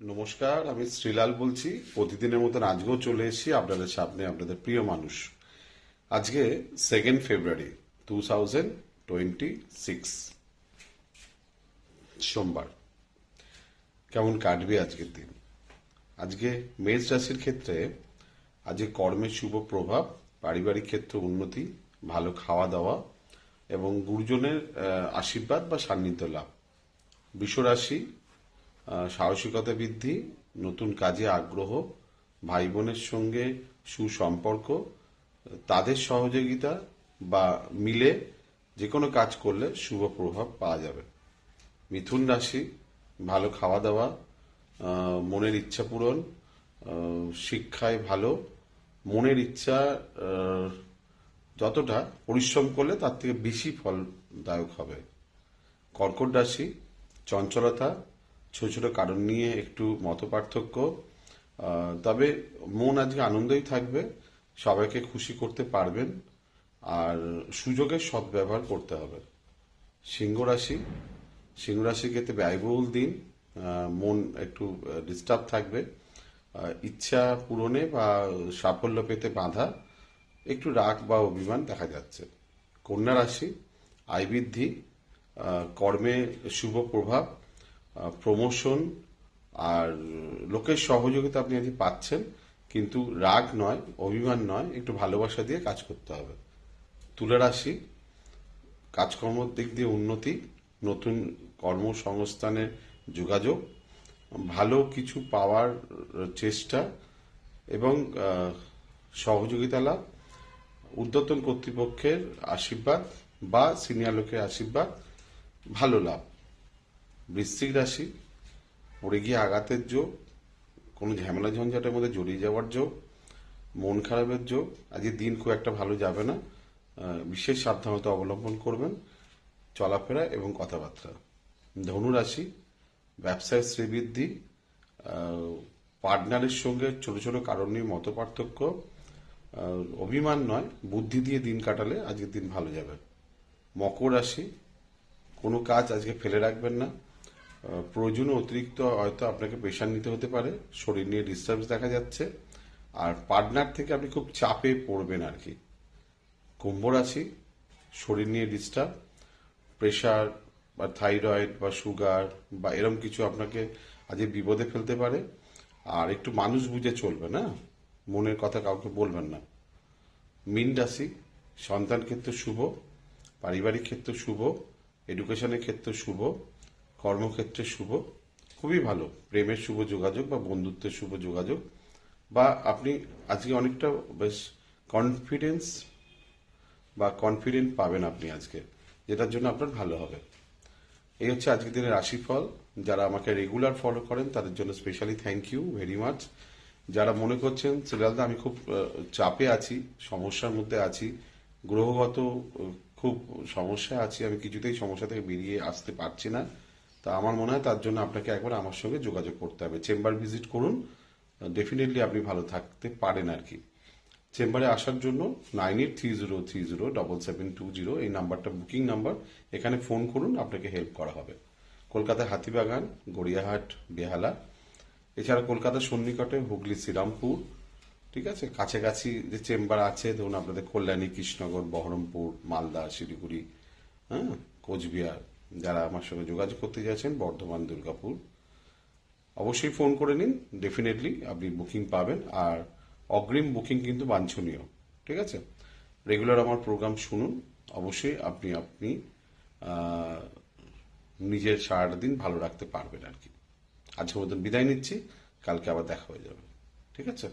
নমস্কার, আমি শ্রীলাল বলছি। প্রতিদিনের মতন আজকেও চলে এসেছি আপনাদের সামনে, আপনাদের প্রিয় মানুষ। আজকে second February two thousand twenty six সোমবার। কেমন কাটবে আজকের দিন? আজকে মেষ রাশির ক্ষেত্রে আজকে কর্মের শুভ প্রভাব, পারিবারিক ক্ষেত্রে উন্নতি, ভালো খাওয়া দাওয়া এবং গুরুজনের আশীর্বাদ বা সান্নিধ্য লাভ। বিশ্বরাশি সাহসিকতা বৃদ্ধি, নতুন কাজে আগ্রহ ভাই বোনের সঙ্গে সুসম্পর্ক, তাদের সহযোগিতা বা মিলে যে কোনো কাজ করলে শুভ প্রভাব পাওয়া যাবে। মিথুন রাশি, ভালো খাওয়া দাওয়া মনের ইচ্ছা পূরণ শিক্ষায় ভালো, মনের ইচ্ছা যতটা পরিশ্রম করলে তার থেকে বেশি ফলদায়ক হবে। কর্কট রাশি, চঞ্চলতা ছোট ছোট কারণ নিয়ে একটু মত পার্থক্য তবে মন আজকে আনন্দই থাকবে, সবাইকে খুশি করতে পারবেন, আর সুযোগের সদ্ব্যবহার করতে হবে। সিংহ রাশি, সিংহ রাশির ক্ষেত্রে ব্যয়বহুল দিন মন একটু ডিস্টার্ব থাকবে। ইচ্ছা পূরণে বা সাফল্য পেতে বাধা, একটু রাগ বা অভিমান দেখা যাচ্ছে। কন্যা রাশি, আয় বৃদ্ধি কর্মে শুভ প্রভাব প্রমোশন আর লোকের সহযোগিতা আপনি আজ পাচ্ছেন, কিন্তু রাগ নয়, অভিমান নয়, একটু ভালোবাসা দিয়ে কাজ করতে হবে। তুলা রাশি, কাজকর্মের দিক দিয়ে উন্নতি, নতুন কর্মসংস্থানের যোগাযোগ, ভালো কিছু পাওয়ার চেষ্টা এবং সহযোগিতা লাভ ঊর্ধ্বতন কর্তৃপক্ষের আশীর্বাদ বা সিনিয়র লোকের আশীর্বাদ, ভালো লাভ। বৃশ্চিক রাশি, পড়ে গিয়ে আঘাতের যোগ, কোনো ঝামেলা ঝঞ্ঝাটের মধ্যে জড়িয়ে যাওয়ার যোগ, মন খারাপের যোগ আজকে দিন খুব একটা ভালো যাবে না বিশেষ সাবধানতা অবলম্বন করবেন, চলাফেরা এবং কথাবার্তা। ধনুরাশি ব্যবসায় শ্রীবৃদ্ধি পার্টনারের সঙ্গে ছোট ছোট কারণ নিয়ে মত পার্থক্য অভিমান নয়, বুদ্ধি দিয়ে দিন কাটালে আজকের দিন ভালো যাবে। মকর রাশি, কোনো কাজ আজকে ফেলে রাখবেন না আহ, প্রয়োজনে অতিরিক্ত হয়তো আপনাকে প্রেশার নিতে হতে পারে শরীর নিয়ে ডিস্টার্ব দেখা যাচ্ছে আর পার্টনার থেকে আপনি খুব চাপে পড়বেন আর কি কুম্ভ রাশি শরীর নিয়ে ডিস্টার্ব প্রেশার বা থাইরয়েড বা সুগার বা এরম কিছু আপনাকে আজকে বিপদে ফেলতে পারে আর একটু মানুষ বুঝে চলবে না মনের কথা কাউকে বলবেন না। মিন রাশি সন্তান ক্ষেত্র শুভ পারিবারিক ক্ষেত্র শুভ এডুকেশনের ক্ষেত্র শুভ কর্মক্ষেত্রে শুভ, খুবই ভালো। প্রেমের শুভ যোগাযোগ বা বন্ধুত্বের শুভ যোগাযোগ বা আপনি আজকে অনেকটা বেশ কনফিডেন্স বা কনফিডেন্ট পাবেন আপনি আজকে, যেটার জন্য আপনার ভালো হবে। এই হচ্ছে আজকের দিনের রাশিফল। যারা আমাকে রেগুলার ফলো করেন, তাদের জন্য specially thank you very much যারা মনে করছেন সিরিয়ালদা আমি খুব চাপে আছি, সমস্যার মধ্যে আছি, গ্রহগত খুব সমস্যা আছি, আমি কিছুতেই সমস্যা থেকে বেরিয়ে আসতে পারছি না। তা আমার মনে হয় তার জন্য আপনাকে একবার আমার সঙ্গে যোগাযোগ করতে হবে। চেম্বার ভিজিট করুন। ডেফিনেটলি আপনি ভালো থাকতে পারেন আর কি। চেম্বারে আসার জন্য nine eight three zero three zero double seven two zero এই নাম্বারটা বুকিং নাম্বার। এখানে ফোন করুন, আপনাকে হেল্প করা হবে। কলকাতায় হাতিবাগান, গড়িয়াহাট, বেহালা। এছাড়া কলকাতার সন্নিকটে হুগলি, শ্রীরামপুর। ঠিক আছে? কাছাকাছি যে চেম্বার আছে, ধরুন আপনাদের কল্যাণী, কৃষ্ণনগর, বহরমপুর, মালদা, শিলিগুড়ি হ্যাঁ কোচবিহার। যারা আমার সঙ্গে যোগাযোগ করতে চাইছেন, বর্ধমান, দুর্গাপুর, অবশ্যই ফোন করে নিন। ডেফিনেটলি আপনি বুকিং পাবেন। আর অগ্রিম বুকিং কিন্তু বাঞ্ছনীয়, ঠিক আছে? রেগুলার আমার প্রোগ্রাম শুনুন। অবশ্যই আপনি আপনি নিজের সারাটা দিন ভালো রাখতে পারবেন আর কি। আজকের মতন বিদায় নিচ্ছি। কালকে আবার দেখা হয়ে যাবে, ঠিক আছে?